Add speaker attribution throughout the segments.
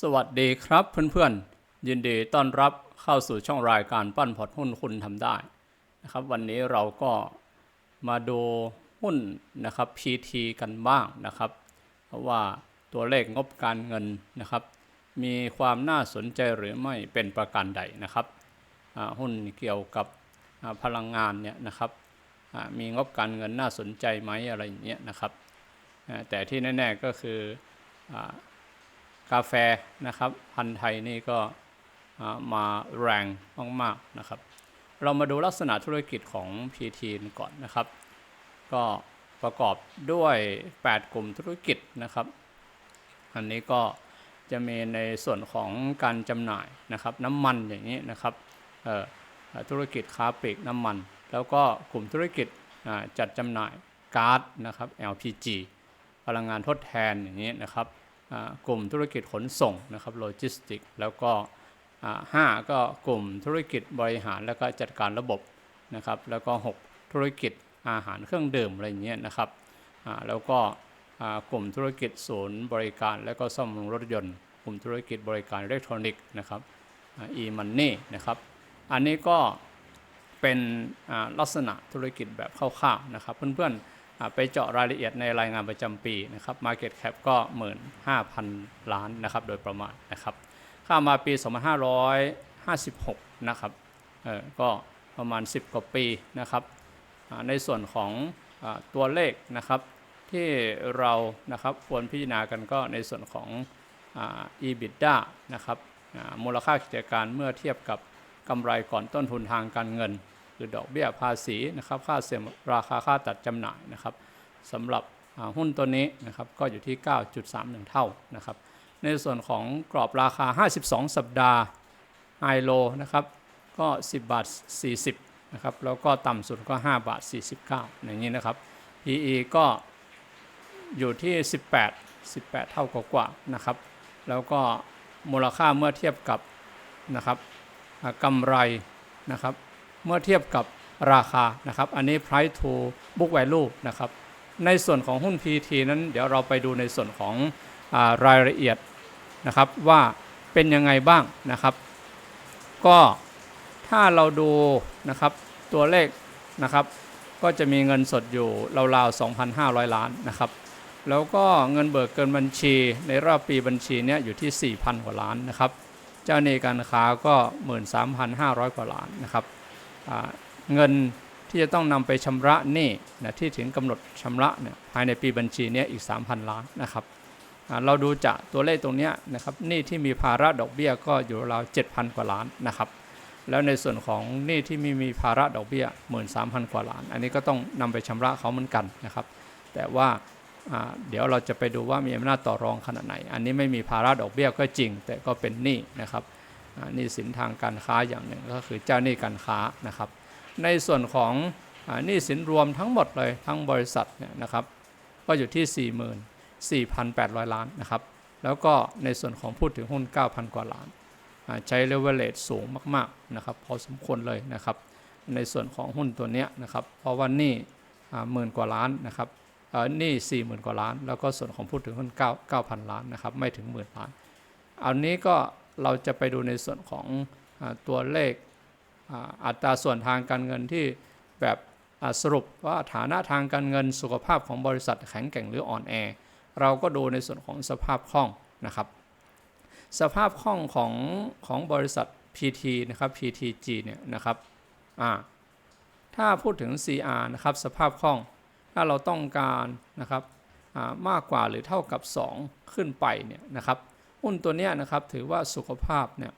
Speaker 1: สวัสดีครับเพื่อนๆ ยินดีต้อนรับเข้าสู่ช่องรายการปั้นพอร์ตหุ้นคุณทำได้นะครับ วันนี้เราก็มาดูหุ้นนะครับ PT กันบ้างนะครับ เพราะว่าตัวเลขงบการเงินนะครับ มีความน่าสนใจหรือไม่เป็นประการใดนะครับหุ้นเกี่ยวกับพลังงานเนี่ยนะครับมีงบการเงินน่าสนใจไหมอะไรอย่างเงี้ยนะครับแต่ที่แน่ๆก็คือ กาแฟนะครับ พันธุ์ไทยนี่ก็มาแรงมากๆนะครับ เรามาดูลักษณะธุรกิจของ PT ก่อนนะครับ ก็ประกอบด้วย 8 กลุ่มธุรกิจนะครับ อันนี้ก็จะมีในส่วนของการจำหน่ายนะครับ น้ำมันอย่างนี้นะครับธุรกิจค้าปลีกน้ำมัน แล้วก็กลุ่มธุรกิจจัดจำหน่ายก๊าซนะครับ LPG พลังงานทดแทนอย่างนี้นะครับ กลุ่มธุรกิจขนส่งนะครับโลจิสติกแล้วก็ห้าก็กลุ่มธุรกิจบริหารแล้วก็จัดการระบบนะครับแล้วก็ 6 ธุรกิจอาหารเครื่องดื่มอะไรเงี้ยนะครับแล้วก็กลุ่มธุรกิจศูนย์บริการแล้วก็ซ่อมบำรุงรถยนต์ กลุ่มธุรกิจบริการอิเล็กทรอนิกส์นะครับอ่า e-money นะครับอันนี้ก็เป็นลักษณะธุรกิจแบบคร่าวๆนะครับ เพื่อนๆ ไปเจาะรายละเอียดในรายงานประจำปีนะครับ Market Cap ก็ 15,000 ล้านนะครับโดยประมาณนะครับข้ามาปี 2556 นะครับเออก็ประมาณ 10 กว่าปีนะครับในส่วนของอตัวเลขนะครับที่เรานะครับควรพิจารณากันก็ในส่วนของอ EBITDA นะครับมูลค่ากิจการเมื่อเทียบกับกำไรก่อนต้นทุนทางการเงิน คือดอกเบี้ยภาษีนะครับค่าเสื่อมราคาค่าตัดจำหน่ายนะครับสำหรับหุ้นตัวนี้นะครับก็อยู่ที่ 9.31 เท่านะครับในส่วนของกรอบราคา 52 สัปดาห์ไฮโลนะครับก็ 10 บาท 40นะครับแล้วก็ต่ำสุดก็ 5 บาท 49 อย่างนี้นะครับ PE ก็อยู่ที่ 18 18 เท่ากว่าๆนะครับ แล้วก็มูลค่าเมื่อเทียบกับนะครับกำไรนะครับ เมื่อเทียบกับราคานะครับ อันนี้ price to book value นะครับ ในส่วนของหุ้น PT นั้นเดี๋ยวเราไปดูในส่วนของอารายละเอียดนะครับว่าเป็นยังไงบ้างนะครับ ก็ถ้าเราดูนะครับตัวเลขนะครับ ก็จะมีเงินสดอยู่ราวๆ 2,500 ล้านนะครับ แล้วก็เงินเบิกเกินบัญชีในรอบปีบัญชีเนี้ยอยู่ที่ 4,000 กว่าล้านนะครับ เจ้าหนี้การค้าก็ 13,500 กว่าล้านนะครับ เงินที่จะต้องนำไปชำระหนี้นะที่ถึงกำหนดชำระเนี่ยภายในปีบัญชีนี้อีก 3,000 ล้านนะครับเราดูจากตัวเลขตรงนี้นะครับหนี้ที่มีภาระดอกเบี้ยก็อยู่ราว7,000 กว่าล้านนะครับ แล้วในส่วนของหนี้ที่ไมีมีภาระดอกเบี้ย 13,000 กว่าล้าน อันนี้ก็ต้องนำไปชำระเขาเหมือนกันนะครับ แต่ว่าเดี๋ยวเราจะไปดูว่ามีอำนาจต่อรองขนาดไหน อันนี้ไม่มีภาระดอกเบี้ยก็จริง แต่ก็เป็นหนี้นะครับ หนี้สินทางการค้าอย่างหนึ่งก็คือเจ้าหนี้การค้านะครับ ในส่วนของหนี้สินรวมทั้งหมดเลยทั้งบริษัทเนี่ยนะครับ ก็อยู่ที่ 44,800 ล้านนะครับ แล้วก็ในส่วนของพูดถึงหุ้น 9,000 กว่าล้าน ใช้เลเวลเลตสูงมากๆนะครับ พอสมควรเลยนะครับ ในส่วนของหุ้นตัวเนี้ยนะครับ เพราะว่านี้หมื่นกว่าล้านนะครับเอ่อหนี้40,000กว่าล้าน แล้วก็ส่วนของพูดถึงหุ้น9 9,000 ล้านนะครับ ไม่ถึงหมื่นล้าน อันนี้ก็ เราจะไปดูในส่วนของอตัวเลขอ,อัตราส่วนทางการเงินที่แบบสรุปว่าฐานะทางการเงินสุขภาพของบริษัทแข็งแกร่งหรืออ่อนแอ เราก็ดูในส่วนของสภาพคล่องนะครับ สภาพคล่องของของบริษัท PT นะครับ PTG เนี่ยนะครับถ้าพูดถึง CR นะครับสภาพคล่อง ถ้าเราต้องการนะครับมากกว่าหรือเท่ากับ 2 ขึ้นไปเนี่ยนะครับ หุ้นตัวนี้นะครับถือว่าสุขภาพเนี่ย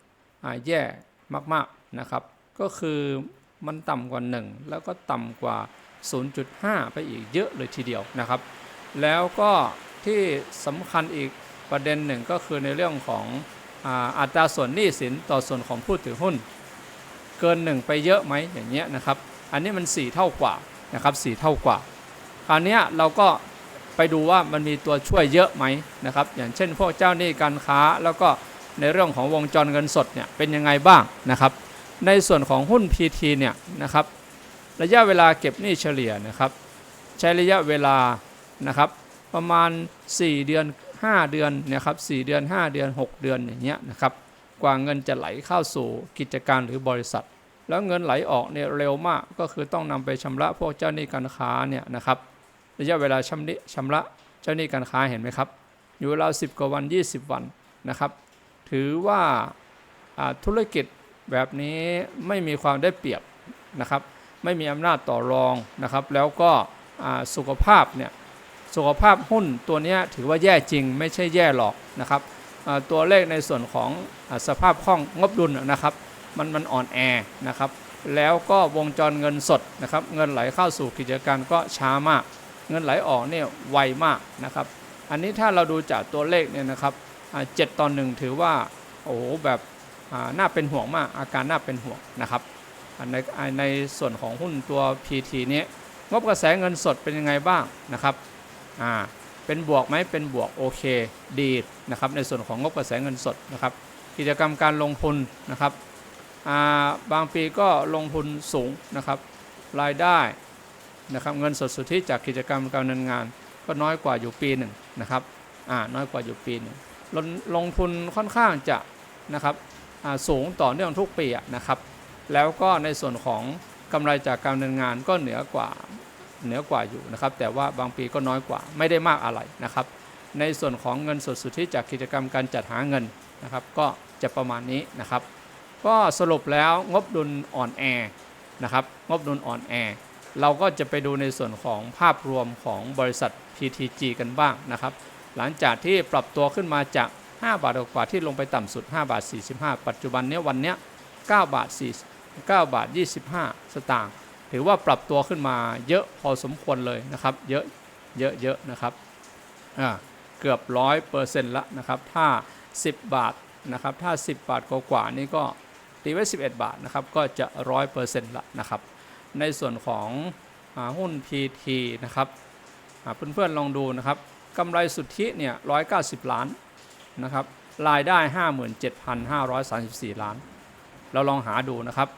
Speaker 1: แย่มากๆนะครับ ก็คือมันต่ำกว่า 1 แล้วก็ต่ำกว่า 0.5 ไปอีกเยอะเลยทีเดียวนะครับ แล้วก็ที่สำคัญอีกประเด็นหนึ่งก็คือในเรื่องของอัตราส่วนหนี้สินต่อส่วนของผู้ถือหุ้น เกิน 1 ไปเยอะไหมอย่างเงี้ยนะครับ อันนี้มัน 4 เท่ากว่านะครับ4เท่ากว่า คราวนี้เราก็ ไปดูว่ามันมีตัวช่วยเยอะไหมนะครับ อย่างเช่น พวกเจ้าหนี้การค้า แล้วก็ในเรื่องของวงจรเงินสดเนี่ยเป็นยังไงบ้างนะครับ ในส่วนของหุ้น PT เนี่ยนะครับ ระยะเวลาเก็บหนี้เฉลี่ยนะครับ ใช้ระยะเวลานะครับประมาณ 4 เดือน 5 เดือนเนะครับ4เดือน 5 เดือน 6 เดือนอย่างเงี้ยนะครับกว่าเงินจะไหลเข้าสู่กิจการหรือบริษัท แล้วเงินไหลออกเนี่ยเร็วมากก็คือต้องนำไปชำระพวกเจ้าหนี้การค้าเนี่ยนะครับ ระยะเวลาชำระชำระเจ้าหนี้การค้าเห็นไหมครับ อยู่ราว10กว่าวัน 20 วันนะครับ ถือว่าธุรกิจแบบนี้ไม่มีความได้เปรียบนะครับ ไม่มีอำนาจต่อรองนะครับ แล้วก็สุขภาพเนี่ยสุขภาพหุ้นตัวนี้ถือว่าแย่จริงไม่ใช่แย่หรอกนะครับตัวเลขในส่วนของอสภาพคล่องงบดุลนะครับ มันมันอ่อนแอนะครับ แล้วก็วงจรเงินสดนะครับ เงินไหลเข้าสู่กิจการก็ช้ามาก เงินไหลออกเนี่ยไวมากนะครับ อันนี้ถ้าเราดูจากตัวเลขเนี่ยนะครับเจ็ดต่อหนึ่งถือว่าโอ้โหแบบน่าเป็นห่วงมาก อาการน่าเป็นห่วงนะครับในในส่วนของหุ้นตัว PT เนี้ยงบกระแสเงินสดเป็นยังไงบ้างนะครับอ่าเป็นบวกไหมเป็นบวกโอเคดีนะครับในส่วนของงบกระแสเงินสดนะครับกิจกรรมการลงทุนนะครับาบางปีก็ลงทุนสูงนะครับรายได้ นะครับเงินสดสุทธิจากกิจกรรมการเนินงาน ก็น้อยกว่าอยู่ปีหนึ่งนะครับอ่าน้อยกว่าอยู่ปีหนึ่งลงลงทุนค่อนข้างจะนะครับอ่าสูงต่อเนื่องทุกปีนะครับ แล้วก็ในส่วนของกำไรจากการดำเนินงานก็เหนือกว่าเหนือกว่าอยู่นะครับ แต่ว่าบางปีก็น้อยกว่าไม่ได้มากอะไรนะครับ ในส่วนของเงินสดสุทธิจากกิจกรรมการจัดหาเงินนะครับ ก็จะประมาณนี้นะครับ ก็สรุปแล้วงบดุลอ่อนแอนะครับ งบดุลอ่อนแอ เราก็จะไปดูในส่วนของภาพรวมของบริษัท PTG กันบ้างนะครับ หลังจากที่ปรับตัวขึ้นมาจาก 5 บาทกว่าที่ลงไปต่ำสุด 5 บาท 45 ปัจจุบันเนี้ยวันเนี้ย9บาท4 9บาท 25 สตางค์ถือว่าปรับตัวขึ้นมาเยอะพอสมควรเลยนะครับ เยอะเยอะเยอะนะครับอ่าเกือบร้อยเปอร์เซ็นต์ละนะครับ ถ้า 10 บาทนะครับ ถ้า 10 บาทกว่าๆนี่ก็ตีไว้ 11 บาทนะครับ ก็จะร้อยเปอร์เซ็นต์ละนะครับ ในส่วนของอหุ้น PT นะครับอ่าเพื่อนๆลองดูนะครับกำไรสุทธิเนี่ย190 ล้านนะครับรายได้ 57,534 ล้าน เราลองหาดูนะครับ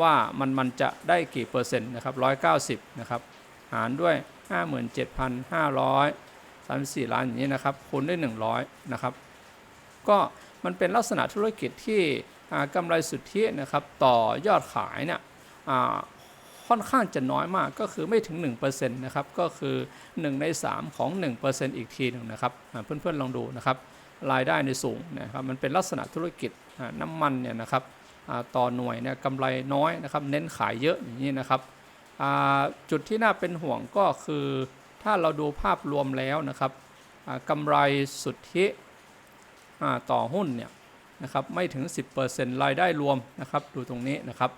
Speaker 1: ว่ามันมันจะได้กี่เปอร์เซ็นต์นะครับ190นะครับหารด้วย 57,534 ล้านอย่างนี้นะครับคูณด้วย 100นะครับก็มันเป็นลักษณะธุรกิจที่กำไรสุทธินะครับต่อยอดขายเนี่ย ค่อนข้างจะน้อยมากก็คือไม่ถึง 1%นะครับก็คือ 1 ใน 3 ของ 1%อีกทีหนึ่งนะครับเพื่อนๆลองดูนะครับรายได้ในสูงนะครับมันเป็นลักษณะธุรกิจน้ำมันเนี่ยนะครับต่อหน่วยเนี่ยกำไรน้อยนะครับเน้นขายเยอะอย่างนี้นะครับจุดที่น่าเป็นห่วงก็คือถ้าเราดูภาพรวมแล้วนะครับกำไรสุทธิต่อหุ้นเนี่ยนะครับไม่ถึง 10%รายได้รวมนะครับดูตรงนี้นะครับ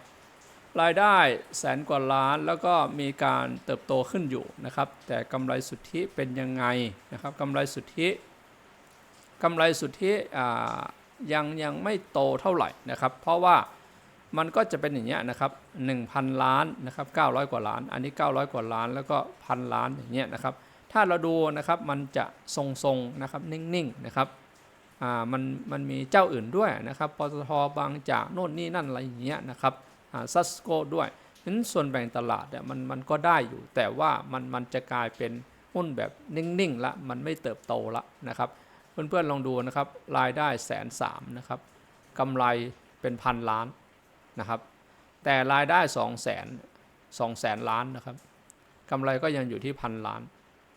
Speaker 1: รายได้แสนกว่าล้านแล้วก็มีการเติบโตขึ้นอยู่นะครับ แต่กำไรสุทธิเป็นยังไงนะครับกำไรสุทธิกำไรสุทธิยังยังไม่โตเท่าไหร่นะครับ เพราะว่ามันก็จะเป็นอย่างเงี้ยนะครับ1,000 ล้านนะครับ900 กว่าล้าน อันนี้ 900 กว่าล้านแล้วก็พันล้านอย่างเงี้ยนะครับ ถ้าเราดูนะครับมันจะทรงๆนะครับนิ่งๆนะครับมันมันมีเจ้าอื่นด้วยนะครับปตทบางจากโน่นนี่นั่นอะไรอย่างเงี้ยนะครับ ซัสโกด้วยนั้นส่วนแบ่งตลาดเนี่ยมันมันก็ได้อยู่ แต่ว่ามันมันจะกลายเป็นหุ้นแบบนิ่งๆละมันไม่เติบโตละนะครับ เพื่อนๆลองดูนะครับรายได้แสนสามนะครับกำไรเป็นพันล้านนะครับ แต่รายได้สองแสนสองแสนล้านนะครับกำไรก็ยังอยู่ที่พันล้าน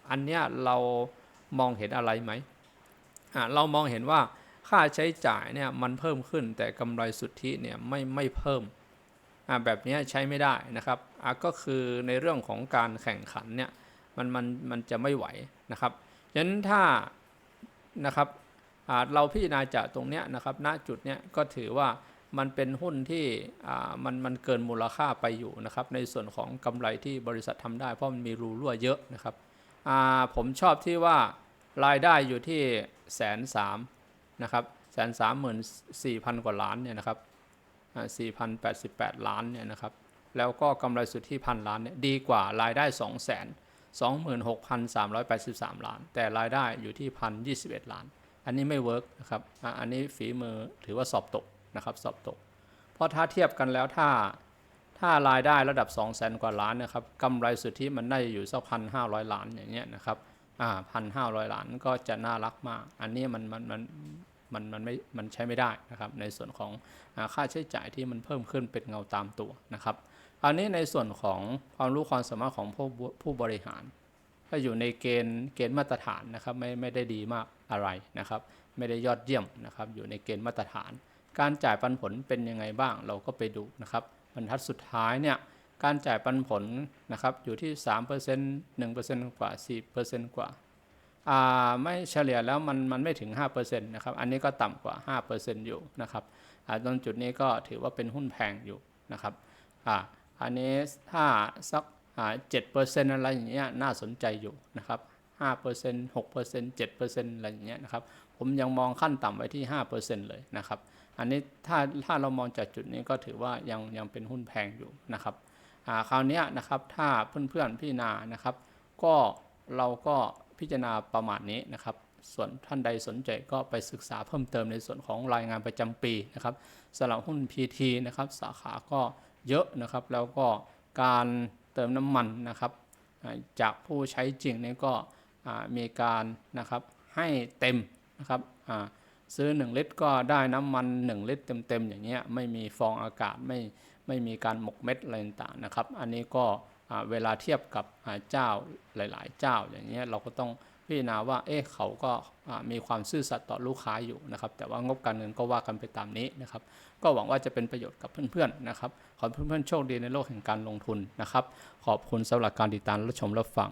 Speaker 1: อันเนี้ยเรามองเห็นอะไรไหมอ่าเรามองเห็นว่าค่าใช้จ่ายเนี่ยมันเพิ่มขึ้นแต่กำไรสุทธิเนี่ยไม่ไม่เพิ่ม แบบนี้ใช้ไม่ได้นะครับอ่าก็คือในเรื่องของการแข่งขันเนี่ยมันมันมันจะไม่ไหวนะครับฉะนั้นถ้านะครับอ่าเราพิจารณาจากตรงเนี้ยนะครับณจุดเนี้ยก็ถือว่ามันเป็นหุ้นที่อ่ามันมันเกินมูลค่าไปอยู่นะครับในส่วนของกำไรที่บริษัททำได้เพราะมันมีรูรั่วเยอะนะครับอ่าผมชอบที่ว่ารายได้อยู่ที่แสนสามนะครับแสนสามหมื่นสี่พันกว่าล้านเนี่ยนะครับ 4,088 ล้านเนี่ยนะครับ แล้วก็กำไรสุทธิพันล้านเนี่ยดีกว่ารายได้2 2 6 3 8 3 ล้าน แต่รายได้อยู่ที่ 1,021 ล้าน อันนี้ไม่เวิร์กนะครับ อันนี้ฝีมือถือว่าสอบตกนะครับสอบตก เพราะถ้าเทียบกันแล้วถ้าถ้ารายได้ระดับ 2 0 0 0 0 0กว่าล้านนะครับกำไรสุทธิมันน่าจะอยู่สักพันห้าร้อยล้านอย่างเงี้ยนะครับอ่าพันห้าร้อยล้านก็จะน่ารักมาก อันนี้มันมันมัน มันมันไม่มันใช้ไม่ได้นะครับ ในส่วนของค่าใช้จ่ายที่มันเพิ่มขึ้นเป็นเงาตามตัวนะครับอันนี้ในส่วนของความรู้ความสามารถของผู้ผู้บริหาร ก็อยู่ในเกณฑ์เกณฑ์มาตรฐานนะครับไม่ไม่ได้ดีมากอะไรนะครับ ไม่ได้ยอดเยี่ยมนะครับ อยู่ในเกณฑ์มาตรฐาน การจ่ายปันผลเป็นยังไงบ้างเราก็ไปดูนะครับบรรทัดสุดท้ายเนี่ยการจ่ายปันผลนะครับอยู่ที่ 3% 1%กว่า 4%กว่าอ่า ไม่เฉลี่ยแล้วมันมันไม่ถึง 5%นะครับอันนี้ก็ต่ำกว่า 5%อยู่นะครับตรงจุดนี้ก็ถือว่าเป็นหุ้นแพงอยู่นะครับอ,อันนี้ถ้าสักอ่า7%อะไรอย่างเงี้ยน่าสนใจอยู่นะครับ5% 6% 7%อนอะไรอย่างเงี้ยนะครับผมยังมองขั้นต่ำไว้ที่5%เลยนะครับอันนี้ถ้าถ้าเรามองจากจุดนี้ก็ถือว่ายังยังเป็นหุ้นแพงอยู่นะครับอ่าคราวนี้นะครับถ้าเพื่อนๆพี่นานะครับ ก็เราก็ พิจารณาประมาณนี้นะครับ ส่วนท่านใดสนใจก็ไปศึกษาเพิ่มเติมในส่วนของรายงานประจำปีนะครับสำหรับหุ้น PT นะครับสาขาก็เยอะนะครับ แล้วก็การเติมน้ำมันนะครับจากผู้ใช้จริงนี่ก็มีการนะครับให้เต็มนะครับซื้อ 1 ลิตรก็ได้น้ำมัน 1 ลิตรเต็มๆอย่างเงี้ยไม่มีฟองอากาศไม่ไม่มีการหมกเม็ดอะไรต่างๆนะครับ อันนี้ก็ เวลาเทียบกับเจ้าหลาย ๆ เจ้าอย่างเงี้ยเราก็ต้องพิจารณาว่าเอ๊ะเขาก็มีความซื่อสัตย์ต่อลูกค้าอยู่นะครับ แต่ว่างบการเงินก็ว่ากันไปตามนี้นะครับ ก็หวังว่าจะเป็นประโยชน์กับเพื่อน ๆ นะครับ ขอให้เพื่อน ๆ โชคดีในโลกแห่งการลงทุนนะครับ ขอบคุณสำหรับการติดตามรับชมรับฟัง